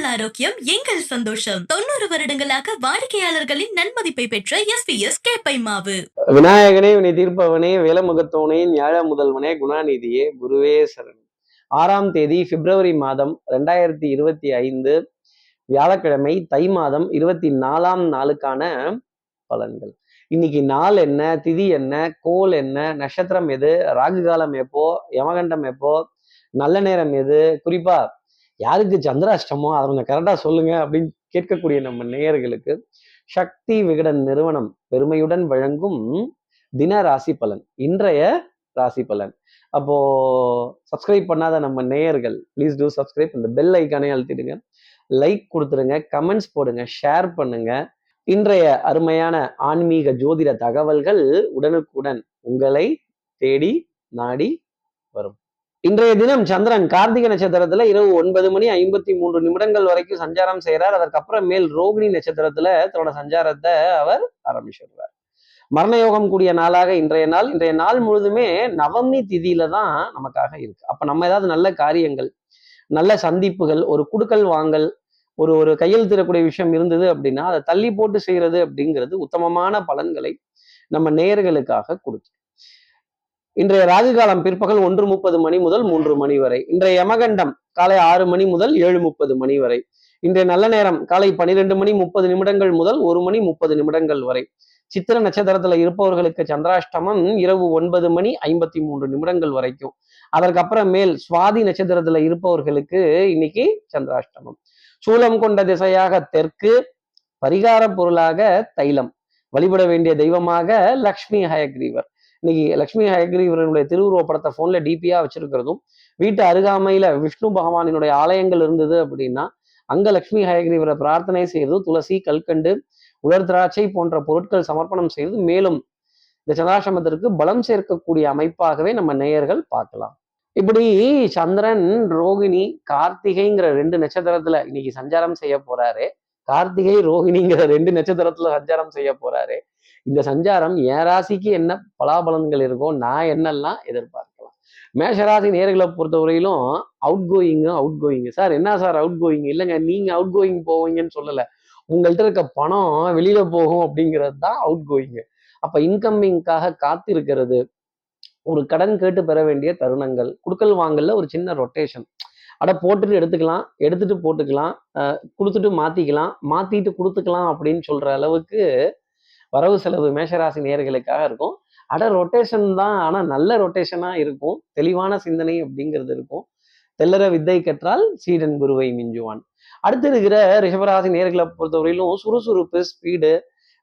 உங்கள் ஆரோக்கியம் எங்கள் சந்தோஷம். தொண்ணூறு வருடங்களாக வாடிக்கையாளர்களின் நன்மதிப்பை பெற்ற எஸ் பி எஸ் கேப்பை மாவு விநாயகனே வினை தீர்ப்பவனே வேலமுகத்தோனே ஞாழ முதல்வனே குணாநிதியே குருவே சரண் ஆறாம் தேதி பிப்ரவரி மாதம் ரெண்டாயிரத்தி இருபத்தி ஐந்து வியாழக்கிழமை தை மாதம் இருபத்தி நாலாம் நாளுக்கான பலன்கள். இன்னைக்கு நாள் என்ன திதி என்ன கோல் என்ன நட்சத்திரம் எது ராகு காலம் எப்போ யமகண்டம் எப்போ நல்ல நேரம் எது குறிப்பா யாருக்கு சந்திராஷ்டமோ அதை கொஞ்சம் கரெக்டாக சொல்லுங்க அப்படின்னு கேட்கக்கூடிய நம்ம நேயர்களுக்கு சக்தி விகடன் நிறுவனம் பெருமையுடன் வழங்கும் தின ராசி பலன் இன்றைய ராசி பலன். அப்போ சப்ஸ்கிரைப் பண்ணாத நம்ம நேயர்கள் ப்ளீஸ் டூ சப்ஸ்கிரைப் இந்த பெல் ஐக்கானே அழுத்திடுங்க. லைக் கொடுத்துருங்க கமெண்ட்ஸ் போடுங்க ஷேர் பண்ணுங்க. இன்றைய அருமையான ஆன்மீக ஜோதிட தகவல்கள் உடனுக்குடன் உங்களை தேடி நாடி வரும். இன்றைய தினம் சந்திரன் கார்த்திகை நட்சத்திரத்துல இரவு ஒன்பது மணி ஐம்பத்தி மூன்று நிமிடங்கள் வரைக்கும் சஞ்சாரம் செய்கிறார். அதற்கப்புறம் மேல் ரோகிணி நட்சத்திரத்துல தன்னோட சஞ்சாரத்தை அவர் ஆரம்பிச்சிடுறார். மரணயோகம் கூடிய நாளாக இன்றைய நாள். இன்றைய நாள் முழுதுமே நவமி திதியில தான் நமக்காக இருக்கு. அப்ப நம்ம ஏதாவது நல்ல காரியங்கள் நல்ல சந்திப்புகள் ஒரு குடுக்கல் வாங்கல் ஒரு ஒரு கையெழுத்திடக்கூடிய விஷயம் இருந்தது அப்படின்னா அதை தள்ளி போட்டு செய்யறது அப்படிங்கிறது உத்தமமான பலன்களை நம்ம நேயர்களுக்காக கொடுத்து இன்றைய ராகு காலம் பிற்பகல் ஒன்று முப்பது மணி முதல் மூன்று மணி வரை. இன்றைய யமகண்டம் காலை ஆறு மணி முதல் ஏழு முப்பது மணி வரை. இன்றைய நல்ல நேரம் காலை பனிரெண்டு மணி முப்பது நிமிடங்கள் முதல் ஒரு மணி முப்பது நிமிடங்கள் வரை. சித்திர நட்சத்திரத்துல இருப்பவர்களுக்கு சந்திராஷ்டமம் இரவு ஒன்பது மணி ஐம்பத்தி மூன்று நிமிடங்கள் வரைக்கும். அதற்கப்புறம் மேல் சுவாதி நட்சத்திரத்துல இருப்பவர்களுக்கு இன்னைக்கு சந்திராஷ்டமம். சூலம் கொண்ட திசையாக தெற்கு பரிகார பொருளாக தைலம். வழிபட வேண்டிய தெய்வமாக லக்ஷ்மி ஹயக்ரீவர். இன்னைக்கு லக்ஷ்மி ஹயக்ரீவரனுடைய திருவுருவ படத்தை போன்ல டிபியா வச்சிருக்கிறதும் வீட்டு அருகாமையில விஷ்ணு பகவானினுடைய ஆலயங்கள் இருந்தது அப்படின்னா அங்க லக்ஷ்மி ஹயக்ரீவரை பிரார்த்தனை செய்து துளசி கல்கண்டு உலர் திராட்சை போன்ற பொருட்கள் சமர்ப்பணம் செய்து மேலும் இந்த சந்திராசிரமத்திற்கு பலம் சேர்க்கக்கூடிய அமைப்பாகவே நம்ம நேயர்கள் பார்க்கலாம். இப்படி சந்திரன் ரோகிணி கார்த்திகைங்கிற ரெண்டு நட்சத்திரத்துல இன்னைக்கு சஞ்சாரம் செய்ய போறாரு. கார்த்திகை ரோகிணிங்கிற ரெண்டு நட்சத்திரத்துல சஞ்சாரம் செய்ய போறாரு. இந்த சஞ்சாரம் என் ராசிக்கு என்ன பலாபலன்கள் இருக்கோ நான் என்னெல்லாம் எதிர்பார்க்கலாம். மேஷராசி நேர்களை பொறுத்தவரையிலும் அவுட் கோயிங்கும் அவுட் கோயிங் சார் என்ன சார் அவுட் கோயிங் இல்லைங்க நீங்கள் அவுட் கோயிங் போவீங்கன்னு சொல்லலை. உங்கள்கிட்ட இருக்க பணம் வெளியில போகும் அப்படிங்கிறது தான் அவுட் கோயிங் அப்போ இன்கம்மிங்காக காத்திருக்கிறது ஒரு கடன் கேட்டு பெற வேண்டிய தருணங்கள் குடுக்கல் வாங்கல ஒரு சின்ன ரொட்டேஷன் அட போட்டுட்டு எடுத்துக்கலாம் எடுத்துட்டு போட்டுக்கலாம் கொடுத்துட்டு மாத்திக்கலாம் மாத்திட்டு கொடுத்துக்கலாம் அப்படின்னு சொல்ற அளவுக்கு வரவு செலவு மேஷராசி நேர்களுக்காக இருக்கும். அட ரொட்டேஷன் தான் ஆனால் நல்ல ரொட்டேஷனாக இருக்கும். தெளிவான சிந்தனை அப்படிங்கிறது இருக்கும். தெல்லற வித்தை கற்றால் சீடன் குருவை மிஞ்சுவான். அடுத்து இருக்கிற ரிஷபராசி நேர்களை பொறுத்தவரையிலும் சுறுசுறுப்பு ஸ்பீடு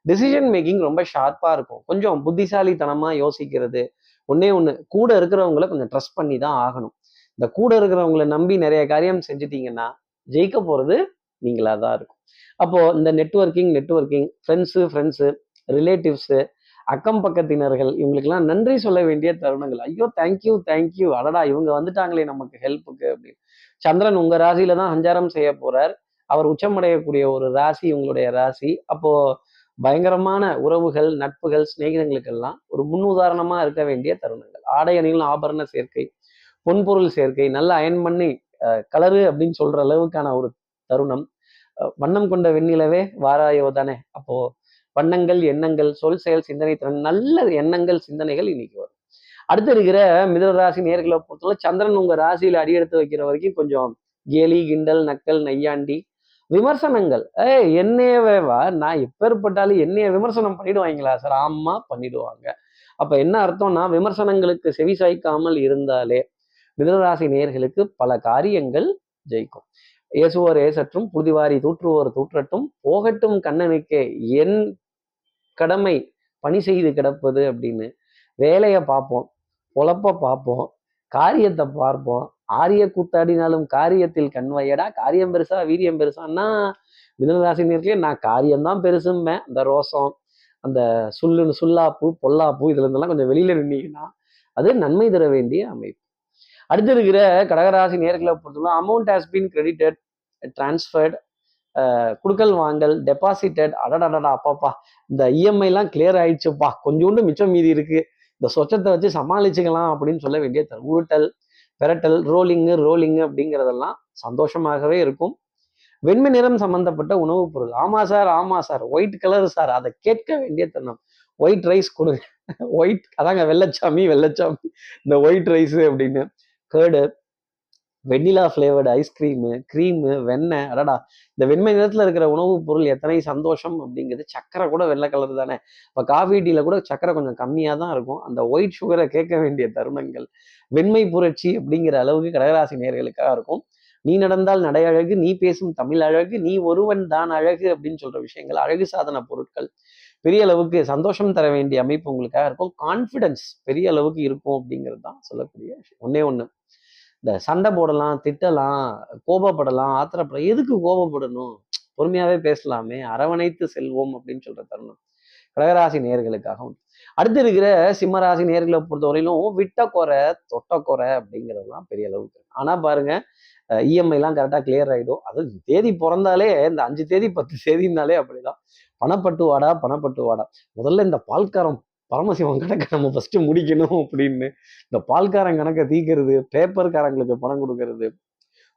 டிசிஷன் மேக்கிங் ரொம்ப ஷார்ப்பாக இருக்கும். கொஞ்சம் புத்திசாலித்தனமாக யோசிக்கிறது. ஒன்னே ஒன்று கூட இருக்கிறவங்கள கொஞ்சம் ட்ரஸ்ட் பண்ணி தான் ஆகணும். இந்த கூட இருக்கிறவங்கள நம்பி நிறைய காரியம் செஞ்சிட்டிங்கன்னா ஜெயிக்க போகிறது நீங்களாக தான் இருக்கும். அப்போது இந்த networking networking friends friends relatives அக்கம் பக்கத்தினர்கள் இவங்களுக்கெல்லாம் நன்றி சொல்ல வேண்டிய தருணங்கள். ஐயோ தேங்க்யூ தேங்க்யூ அடடா இவங்க வந்துட்டாங்களே நமக்கு ஹெல்ப்புக்கு அப்படின்னு. சந்திரன் உங்க ராசியில தான் சஞ்சாரம் செய்ய போறார். அவர் உச்சமடையக்கூடிய ஒரு ராசி உங்களுடைய ராசி. அப்போ பயங்கரமான உறவுகள் நட்புகள் சிநேகிதங்களுக்கெல்லாம் ஒரு முன்னுதாரணமா இருக்க வேண்டிய தருணங்கள். ஆடை அணிகள் ஆபரண சேர்க்கை பொன்பொருள் சேர்க்கை நல்ல அயன் பண்ணி கலரு அப்படின்னு சொல்ற அளவுக்கான ஒரு தருணம். வண்ணம் கொண்ட வெண்ணிலவே வாராயோ தானே? அப்போ வண்ணங்கள் எண்ணங்கள் சொல் செயல் சிந்தனை திறன் நல்ல எண்ணங்கள் சிந்தனைகள் இன்னைக்கு வரும். அடுத்து இருக்கிற மிதனராசி நேர்களை பொறுத்தவரை சந்திரன் உங்க ராசியில அடியெடுத்து வைக்கிற வரைக்கும் கொஞ்சம் கேலி கிண்டல் நக்கல் நையாண்டி விமர்சனங்கள். ஏய் என்னையவேவா? நான் எப்பேற்பட்டாலும் என்னைய விமர்சனம் பண்ணிடுவாங்களா? சார் ஆமா பண்ணிடுவாங்க. அப்ப என்ன அர்த்தம்னா விமர்சனங்களுக்கு செவி சாய்க்காமல் இருந்தாலே மிதனராசி நேர்களுக்கு பல காரியங்கள் ஜெயிக்கும். ஏசுவோர் ஏசற்றும் புதிவாரி தூற்றுவோர் தூற்றட்டும் போகட்டும் கண்ணனுக்கே. என் கடமை பணி செய்து கிடப்பது அப்படின்னு வேலையை பார்ப்போம் பொழப்ப பார்ப்போம் காரியத்தை பார்ப்போம். ஆரிய கூத்தாடினாலும் காரியத்தில் கண்வையடா காரியம் பெருசா வீரியம் பெருசான்னா மிதனராசினியர்களே நான் காரியம்தான் பெருசும்பேன். அந்த ரோசம் அந்த சுல்லுன்னு சுல்லாப்பு பொல்லாப்பு இதுல இருந்தெல்லாம் கொஞ்சம் வெளியில நின்னீங்கன்னா அது நன்மை தர வேண்டிய அமைப்பு. அடுத்து இருக்கிற கடகராசி நேர்களை பொறுத்தவரை amount has been credited transferred குடுக்கல் வாங்கல் டெபாசிட்டட் அடடடடா அப்பாப்பா. இந்த இஎம்ஐலாம் கிளியர் ஆயிடுச்சுப்பா. கொஞ்சோண்டு மிச்சம் மீதி இருக்கு. இந்த சொச்சத்தை வச்சு சமாளிச்சுக்கலாம் அப்படின்னு சொல்ல வேண்டிய உருட்டல் பெரட்டல் ரோலிங்கு ரோலிங்கு அப்படிங்கிறதெல்லாம் சந்தோஷமாகவே இருக்கும். வெண்மை நிறம் சம்பந்தப்பட்ட உணவுப் பொருள். ஆமா சார் ஆமா சார் ஒயிட் கலர் சார் அதை கேட்க வேண்டிய தருணம். ஒயிட் ரைஸ் கொடுங்க ஒயிட் அதாங்க வெள்ளச்சாமி வெள்ளச்சாமி. இந்த ஒயிட் ரைஸ் அப்படின்னு. Curd vanilla flavoured ice cream cream வெண்ணெய் அடடா. இந்த வெண்மை நிறத்தில் இருக்கிற உணவுப் பொருள் எத்தனை சந்தோஷம் அப்படிங்கிறது சக்கரை கூட வெள்ளை கலர் தானே. இப்போ காஃபி டீல கூட சக்கரை கொஞ்சம் கம்மியாக தான் இருக்கும். அந்த ஒயிட் சுகரை கேட்க வேண்டிய தருணங்கள். வெண்மை புரட்சி அப்படிங்கிற அளவுக்கு கடகராசி நேர்களுக்காக இருக்கும். நீ நடந்தால் நடை அழகு நீ பேசும் தமிழ் அழகு நீ ஒருவன் தான் அழகு அப்படின்னு சொல்ற விஷயங்கள் அழகு சாதன பொருட்கள். பெரிய அளவுக்கு சந்தோஷம் தர வேண்டிய அமைப்பு உங்களுக்காக இருக்கும். கான்ஃபிடன்ஸ் பெரிய அளவுக்கு இருக்கும் அப்படிங்கிறது தான் சொல்லக்கூடிய விஷயம். ஒன்னே ஒன்று இந்த சண்டை போடலாம் திட்டலாம் கோபப்படலாம் ஆத்திரப்படலாம். எதுக்கு கோபப்படணும்? பொறுமையாவே பேசலாமே. அரவணைத்து செல்வோம் அப்படின்னு சொல்ற தருணம். கடகராசி நேர்களுக்காகவும். அடுத்து இருக்கிற சிம்மராசி நேர்களை பொறுத்தவரையிலும் விட்ட குறை தொட்ட குறை அப்படிங்கிறதுலாம் பெரிய அளவுக்கு ஆனால் ஆனா பாருங்க இஎம்ஐலாம் கரெக்டாக கிளியர் ஆகிடும் அது தேதி பிறந்தாலே இந்த அஞ்சு தேதி பத்து தேதினாலே அப்படிதான். பணப்பட்டு வாடா பணப்பட்டு வாடா. முதல்ல இந்த பால்காரம் பரமசிவம் கணக்கை நம்ம ஃபர்ஸ்ட் முடிக்கணும் அப்படின்னு. இந்த பால்காரன் கணக்கை தீக்கிறது பேப்பர்காரங்களுக்கு பணம் கொடுக்கறது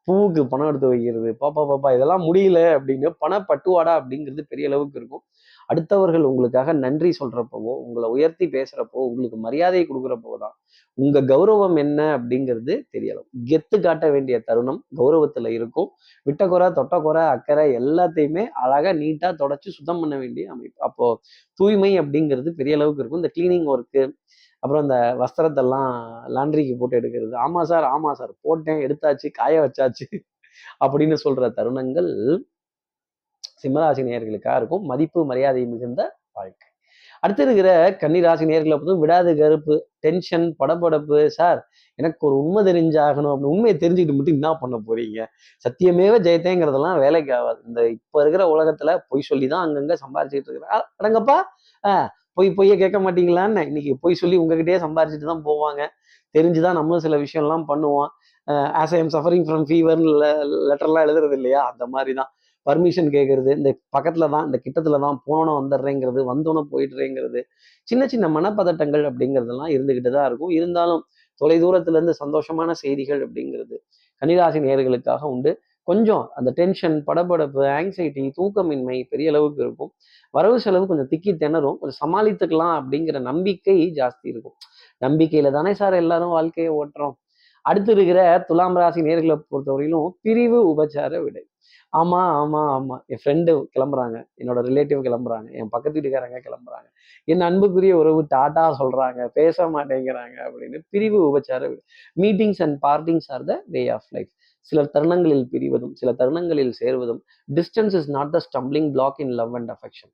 பூவுக்கு பணம் எடுத்து வைக்கிறது பாப்பா பாப்பா இதெல்லாம் முடியல அப்படின்னு பணப்பட்டுவாடா அப்படிங்கிறது பெரிய அளவுக்கு இருக்கும். அடுத்தவர்கள் உங்களுக்காக நன்றி சொல்றப்பவோ உங்களை உயர்த்தி பேசுறப்போ உங்களுக்கு மரியாதை கொடுக்குறப்போ தான் உங்க கௌரவம் என்ன அப்படிங்கிறது தெரியலாம் கெத்து காட்ட வேண்டிய தருணம் கௌரவத்துல இருக்கும். விட்டக்குறை தொட்டக்குறை அக்கறை எல்லாத்தையுமே அழகா நீட்டா தொடச்சு சுத்தம் பண்ண வேண்டிய அமைப்பு. அப்போ தூய்மை அப்படிங்கிறது பெரிய அளவுக்கு இருக்கும். இந்த கிளீனிங் ஒர்க்கு அப்புறம் இந்த வஸ்திரத்தெல்லாம் லாண்ட்ரிக்கு போட்டு எடுக்கிறது. ஆமாம் சார் ஆமாம் சார். போட்டேன் எடுத்தாச்சு காய வச்சாச்சு அப்படின்னு சொல்கிற தருணங்கள் சிம்மராசி நேயர்களுக்காக இருக்கும். மதிப்பு மரியாதை மிகுந்த வாழ்க்கை. அடுத்து இருக்கிற கன்னிராசி நேர்களை பொறுத்தும் விடாது கருப்பு டென்ஷன் படபடப்பு. சார் எனக்கு ஒரு உண்மை தெரிஞ்சாகணும் அப்படின்னு உண்மையை தெரிஞ்சுக்கிட்டு மட்டும் என்ன பண்ண போறீங்க? சத்தியமேவ ஜெயத்தேங்கிறதெல்லாம் வேலைக்கு ஆகாது. இந்த இப்போ இருக்கிற உலகத்துல பொய் சொல்லி தான் அங்கங்கே சம்பாரிச்சிட்டு இருக்கிறேன் அடங்கப்பா பொய் பொய்யே கேட்க மாட்டீங்களான்னு இன்னைக்கு பொய் சொல்லி உங்ககிட்டயே சம்பாரிச்சுட்டு தான் போவாங்க. தெரிஞ்சுதான் நம்மளும் சில விஷயம்லாம் பண்ணுவோம். As I am suffering from ஃபீவர்னு லெட்டர்லாம் எழுதுறது இல்லையா? அந்த மாதிரி தான் பர்மிஷன் கேட்கறது இந்த பக்கத்துல தான் இந்த கிட்டத்துல தான் போனோன்னு வந்துடுறேங்கிறது வந்தோன்னு போயிடுறேங்கிறது சின்ன சின்ன மனப்பதட்டங்கள் அப்படிங்கிறதெல்லாம் இருந்துகிட்டு தான் இருக்கும். இருந்தாலும் தொலை தூரத்துல இருந்து சந்தோஷமான செய்திகள் அப்படிங்கிறது கன்னிராசி நேர்களுக்காக உண்டு. கொஞ்சம் அந்த டென்ஷன் படபடப்பு ஆங்ஸைட்டி தூக்கமின்மை பெரிய அளவுக்கு இருக்கும். வரவு செலவு கொஞ்சம் திக்கி திணறும். கொஞ்சம் சமாளித்துக்கலாம் அப்படிங்கிற நம்பிக்கை ஜாஸ்தி இருக்கும். நம்பிக்கையில தானே சார் எல்லாரும் வாழ்க்கையை ஓட்டுறோம். அடுத்து இருக்கிற துலாம் ராசி நேர்களை பொறுத்தவரையிலும் பிரிவு உபச்சார விடை. ஆமா ஆமா ஆமா. என் ஃப்ரெண்டு கிளம்புறாங்க. என்னோட ரிலேட்டிவ் கிளம்புறாங்க. என் பக்கத்து வீட்டுக்காரங்க கிளம்புறாங்க. என் அன்புக்குரிய உறவு டாட்டா சொல்றாங்க. பேச மாட்டேங்கிறாங்க அப்படின்னு பிரிவு உபச்சார meetings and partings are the way of life சில தருணங்களில் பிரிவதும் சில தருணங்களில் சேர்வதும் distance is not the stumbling block in love and affection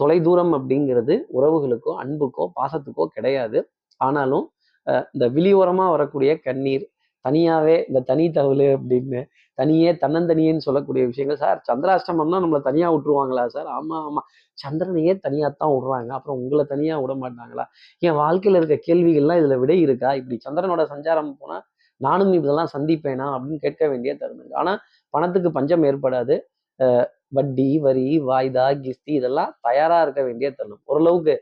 தொலை தூரம் அப்படிங்கிறது உறவுகளுக்கோ அன்புக்கோ பாசத்துக்கோ கிடையாது. ஆனாலும் இந்த விழியோரமாக வரக்கூடிய கண்ணீர் தனியாவே இந்த தனி தவளு அப்படின்னு தனியே தன்னந்தனியேன்னு சொல்லக்கூடிய விஷயங்கள் சார் சந்திராஷ்டமம்னா நம்மளை தனியாக விட்டுருவாங்களா சார்? ஆமாம் ஆமாம் சந்திரனையே தனியாக தான் விடுறாங்க. அப்புறம் உங்களை தனியாக விட மாட்டாங்களா? என் வாழ்க்கையில் இருக்க கேள்விகள்லாம் இதில் விடை இருக்கா? இப்படி சந்திரனோட சஞ்சாரம் போனால் நானும் இதெல்லாம் சந்திப்பேனா அப்படின்னு கேட்க வேண்டிய தருணங்கள் ஆனா பணத்துக்கு பஞ்சம் ஏற்படாது. வட்டி வரி வாய்தா கிஸ்தி இதெல்லாம் தயாரா இருக்க வேண்டிய தருணம். ஓரளவுக்கு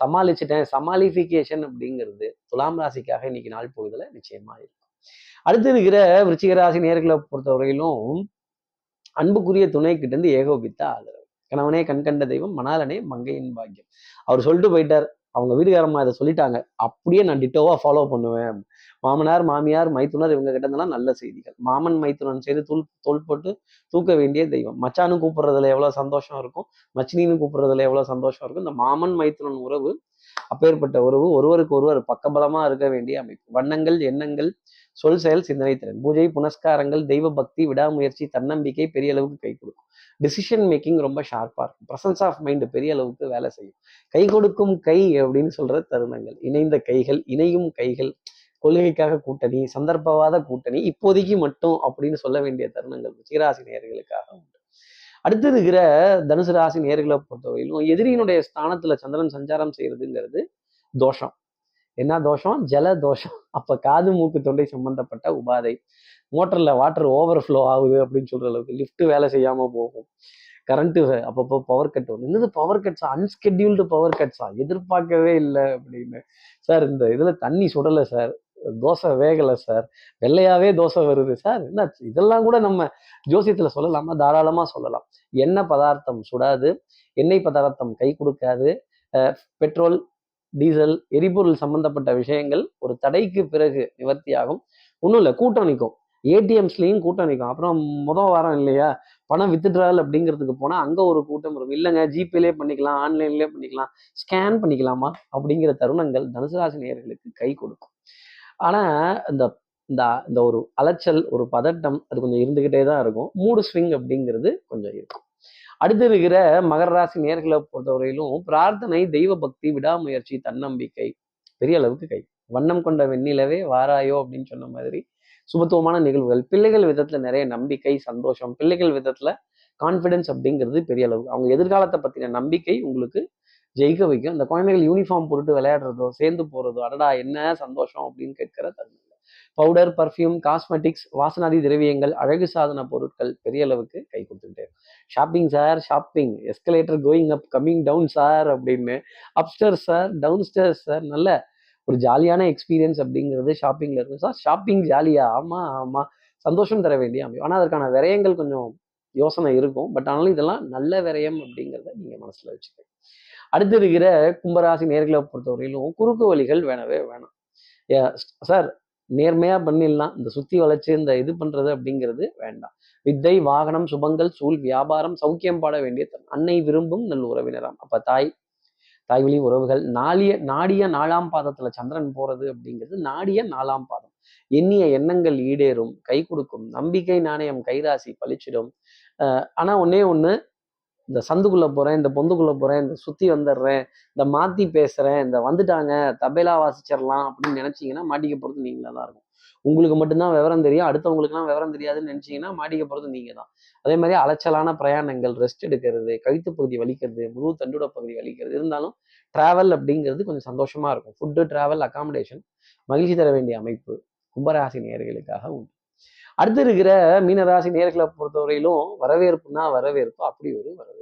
சமாளிச்சிட்டேன். சமாளிஃபிகேஷன் அப்படிங்கிறது துலாம் ராசிக்காக இன்னைக்கு நாள் போகுதுல நிச்சயமா இருக்கும். அடுத்து இருக்கிற விருச்சிகராசி நேர்களை பொறுத்தவரையிலும் அன்புக்குரிய துணை கிட்ட இருந்து ஏகோபித்த ஆதரவு. கணவனே கண்கண்ட தெய்வம் மணாலனே மங்கையின் பாக்கியம். அவர் சொல்லிட்டு போயிட்டார். அவங்க வீட்டுக்காரம்மா இதை சொல்லிட்டாங்க. அப்படியே நான் டிட்டோவாக ஃபாலோ பண்ணுவேன். மாமனார் மாமியார் மைத்துனர் இவங்க கிட்ட நல்ல செய்திகள். மாமன் மைத்துனன் செய்து தூள் தோல் போட்டு தூக்க வேண்டிய தெய்வம். மச்சானு கூப்பிடுறதுல எவ்வளோ சந்தோஷம் இருக்கும்? மச்சினின்னு கூப்பிடுறதுல எவ்வளோ சந்தோஷம் இருக்கும்? இந்த மாமன் மைத்துனன் உறவு அப்பேற்பட்ட உறவு ஒருவருக்கு ஒருவர் பக்கபலமாக இருக்க வேண்டிய அமைப்பு. வண்ணங்கள் எண்ணங்கள் சொல் செயல் சிந்தனை திறன். பூஜை புனஸ்காரங்கள் தெய்வ பக்தி விடாமுயற்சி தன்னம்பிக்கை பெரிய அளவுக்கு கை கொடுக்கும். டிசிஷன் மேக்கிங் ரொம்ப ஷார்ப்பாக இருக்கும். ப்ரசன்ஸ் ஆஃப் மைண்டு பெரிய அளவுக்கு வேலை செய்யும். கை கொடுக்கும் கை அப்படின்னு சொல்கிற தருணங்கள். இணைந்த கைகள் இணையும் கைகள் கொள்கைக்காக கூட்டணி சந்தர்ப்பவாத கூட்டணி இப்போதைக்கு மட்டும் அப்படின்னு சொல்ல வேண்டிய தருணங்கள் சீராசி நேர்களுக்காக உண்டு. அடுத்து இருக்கிற தனுசு ராசி நேர்களை பொறுத்தவரையிலும் எதிரியினுடைய ஸ்தானத்துல சந்திரன் சஞ்சாரம் செய்யறதுங்கிறது தோஷம். என்ன தோஷம்? ஜல தோஷம். அப்ப காது மூக்கு தொண்டை சம்பந்தப்பட்ட உபாதை. மோட்டர்ல வாட்டர் ஓவர் ஃப்ளோ ஆகுது அப்படின்னு சொல்ற அளவுக்கு லிஃப்ட் வேலை செய்யாம போகும். கரண்ட்டு அப்பப்போ பவர் கட் வரும் என்னது பவர் கட்ஸா அன்ஸ்கெட்யூல்டு பவர் கட்ஸா எதிர்பார்க்கவே இல்லை அப்படின்னு. சார் இந்த இதில் தண்ணி சுடலை சார். தோசை வேகலை சார். வெள்ளையாவே தோசை வருது சார். என்ன இதெல்லாம் கூட நம்ம ஜோசியத்தில் சொல்லலாமா? தாராளமாக சொல்லலாம். எண்ணெய் பதார்த்தம் சுடாது. எண்ணெய் பதார்த்தம் கை கொடுக்காது. பெட்ரோல் டீசல் எரிபொருள் சம்பந்தப்பட்ட விஷயங்கள் ஒரு தடைக்கு பிறகு நிவர்த்தியாகும். ஒன்றும் இல்லை கூட்டம் நிற்கும் ஏடிஎம்ஸ்லேயும் கூட்டம் நிற்கும் அப்புறம் முதல் வாரம் இல்லையா? பணம் வித்துட்றால் அப்படிங்கிறதுக்கு போனால் அங்கே ஒரு கூட்டம் இருக்கும் இல்லைங்க ஜிபேலே பண்ணிக்கலாம் ஆன்லைன்லேயே பண்ணிக்கலாம் ஸ்கேன் பண்ணிக்கலாமா? அப்படிங்கிற தருணங்கள் தனுசு ராசி கை கொடுக்கும். ஆனால் இந்த இந்த இந்த ஒரு அலைச்சல் ஒரு பதட்டம் அது கொஞ்சம் இருந்துக்கிட்டே தான் இருக்கும். மூடு ஸ்விங் அப்படிங்கிறது கொஞ்சம் இருக்கும். அடுத்து இருக்கிற மகர ராசி நேர்களை பொறுத்தவரையிலும் பிரார்த்தனை தெய்வ பக்தி விடாமுயற்சி தன்னம்பிக்கை பெரிய அளவுக்கு கை. வண்ணம் கொண்ட வெண்ணிலவே வாராயோ அப்படின்னு சொன்ன மாதிரி சுபத்துவமான நிகழ்வுகள் பிள்ளைகள் விதத்துல நிறைய நம்பிக்கை சந்தோஷம் பிள்ளைகள் விதத்துல கான்ஃபிடன்ஸ் அப்படிங்கிறது பெரிய அளவு அவங்க எதிர்காலத்தை பத்தின நம்பிக்கை உங்களுக்கு ஜெயிக்க வைக்கும். அந்த குழந்தைகள் யூனிஃபார்ம் போட்டுட்டு விளையாடுறதோ சேர்ந்து போறதோ அடடா என்ன சந்தோஷம் அப்படின்னு கேட்கிற தருணம். பவுடர் பர்ஃப்யூம் காஸ்மெட்டிக்ஸ் வாசனாதி திரவியங்கள் அழகு சாதன பொருட்கள் பெரிய அளவுக்கு கை கொடுத்துக்கிட்டே shopping sir shopping escalator going up coming down sir அப்படின்னு அப்ஸ்டர் சார் டவுன் சார் நல்ல ஒரு ஜாலியான எக்ஸ்பீரியன்ஸ் அப்படிங்கிறது ஷாப்பிங்கில் இருக்கும். சார் ஷாப்பிங் ஜாலியா ஆமாம் ஆமாம் சந்தோஷம் தர வேண்டிய அமையும் ஆனால் அதற்கான விரயங்கள் கொஞ்சம் யோசனை இருக்கும். பட் ஆனாலும் இதெல்லாம் நல்ல விரயம் அப்படிங்கிறத நீங்கள் மனசில் வச்சுக்கோங்க. அடுத்து இருக்கிற கும்பராசி நேர்களை பொறுத்தவரையிலும் குறுக்கு வழிகள் வேணவே வேணாம். சார் நேர்மையாக பண்ணிடலாம். இந்த சுற்றி வளைச்சு இந்த இது பண்ணுறது அப்படிங்கிறது வேண்டாம். வித்தை வாகனம் சுபங்கள் சூழ் வியாபாரம் சௌக்கியம் பாட வேண்டிய தன் அன்னை விரும்பும் நல் உறவினராம். அப்போ தாய் தாய் வழி உறவுகள் நாளிய நாடிய நாலாம் பாதத்துல சந்திரன் போறது அப்படிங்கிறது நாடிய நாலாம் பாதம். எண்ணிய எண்ணங்கள் ஈடேறும் கை கொடுக்கும் நம்பிக்கை நாணயம் கைராசி பளிச்சிடும் அஹ் ஆனா ஒன்னே ஒண்ணு இந்த சந்துக்குள்ளே போறேன் இந்த பொந்துக்குள்ளே போறேன் இந்த சுத்தி வந்துடுறேன் இந்த மாத்தி பேசுறேன் இந்த வந்துட்டாங்க தபேலா வாசிச்சிடலாம் அப்படின்னு நினைச்சீங்கன்னா மாட்டிக்க போகிறது நீங்களா தான் இருக்கும். உங்களுக்கு மட்டும்தான் விவரம் தெரியும் அடுத்தவங்களுக்குலாம் விவரம் தெரியாதுன்னு நினைச்சீங்கன்னா மாட்டிக்க போகிறது நீங்கள் தான் அதே மாதிரி அலைச்சலான பிரயாணங்கள் ரெஸ்ட் எடுக்கிறது கழுத்து பகுதி வலிக்கிறது முழு தண்டுட பகுதி வலிக்கிறது இருந்தாலும் டிராவல் அப்படிங்கிறது கொஞ்சம் சந்தோஷமா இருக்கும். ஃபுட்டு ட்ராவல் அகாமடேஷன் மகிழ்ச்சி தர வேண்டிய அமைப்பு கும்பராசி நேர்களுக்காக உண்டு. அடுத்து இருக்கிற மீனராசி நேர்களை பொறுத்தவரையிலும் வரவேற்புனா வரவேற்பு அப்படி ஒரு வரவேற்பு.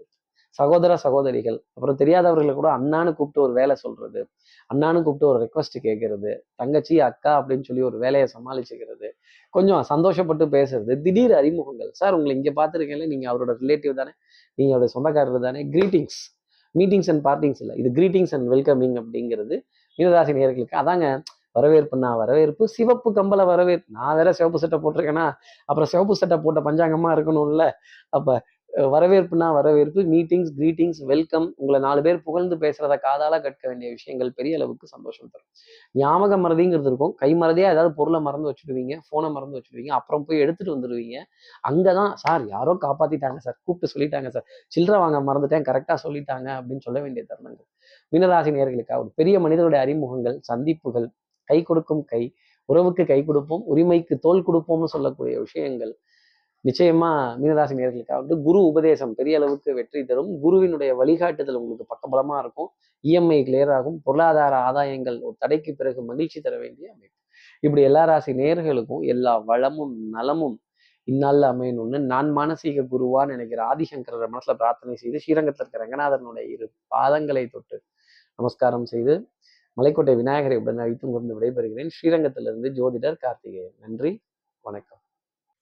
சகோதர சகோதரிகள் அப்புறம் தெரியாதவர்களை கூட அண்ணான்னு கூப்பிட்டு ஒரு வேலை சொல்றது அண்ணான்னு கூப்பிட்டு ஒரு ரெக்வஸ்ட் கேட்கறது தங்கச்சி அக்கா அப்படின்னு சொல்லி ஒரு வேலையை சமாளிச்சுக்கிறது கொஞ்சம் சந்தோஷப்பட்டு பேசுறது திடீர் அறிமுகங்கள். சார் உங்களை இங்கே பார்த்துருக்கீங்களே நீங்கள் அவரோட ரிலேட்டிவ் தானே நீங்கள் அவருடைய சொந்தக்காரர் தானே கிரீட்டிங்ஸ் மீட்டிங்ஸ் அண்ட் பார்ட்டிங்ஸ் இல்லை. இது கிரீட்டிங்ஸ் அண்ட் வெல்கமிங் அப்படிங்கிறது மீனராசி நேர்களுக்கு அதாங்க வரவேற்பு நான் வரவேற்பு சிவப்பு கம்பள வரவேற்பு. நான் வேற சிவப்பு சட்டை போட்டிருக்கேன்னா அப்புறம் சிவப்பு சட்டை போட்ட பஞ்சாங்கமா இருக்கணும்ல. அப்ப வரவேற்புனா வரவேற்பு மீட்டிங்ஸ் கிரீட்டிங்ஸ் வெல்கம் உங்களை நாலு பேர் புகழ்ந்து பேசுறத காதால கற்க வேண்டிய விஷயங்கள் பெரிய அளவுக்கு சந்தோஷம் தரும். ஞாபக மறதிங்கிறது இருக்கும். கை மறதியா ஏதாவது பொருளை மறந்து வச்சுடுவீங்க போனை மறந்து வச்சுடுவீங்க அப்புறம் போய் எடுத்துட்டு வந்துடுவீங்க அங்கதான் சார் யாரோ காப்பாத்திட்டாங்க சார் கூப்பிட்டு சொல்லிட்டாங்க சார் சில்லற வாங்க மறந்துட்டேன் கரெக்டா சொல்லிட்டாங்க அப்படின்னு சொல்ல வேண்டிய தருணங்கள். மீனராசி நேர்களுக்காக ஒரு பெரிய மனிதருடைய அறிமுகங்கள் சந்திப்புகள் கை கொடுக்கும் கை உறவுக்கு கை கொடுப்போம் உரிமைக்கு தோல் கொடுப்போம்னு சொல்லக்கூடிய விஷயங்கள் நிச்சயமா மீனராசி நேர்களுக்காக வந்து குரு உபதேசம் பெரிய அளவுக்கு வெற்றி தரும். குருவினுடைய வழிகாட்டுதல் உங்களுக்கு பக்கபலமா இருக்கும். இஎம்ஐ கிளியர் ஆகும். பொருளாதார ஆதாயங்கள் ஒரு தடைக்கு பிறகு மகிழ்ச்சி தர வேண்டிய அமைப்பு. இப்படி எல்லா ராசி நேர்களுக்கும் எல்லா வளமும் நலமும் இந்நாளில் அமையணும்னு நான் மானசீக குருவான்னு நினைக்கிற ஆதிசங்கரர் மனசுல பிரார்த்தனை செய்து ஸ்ரீரங்கத்தில் இருக்கிற ரங்கநாதனுடைய இரு பாதங்களை தொட்டு நமஸ்காரம் செய்து மலைக்கோட்டை விநாயகரை உடன் அழைத்து கொண்டு விடைபெறுகிறேன். ஸ்ரீரங்கத்திலிருந்து ஜோதிடர் கார்த்திகேயன். நன்றி. வணக்கம்.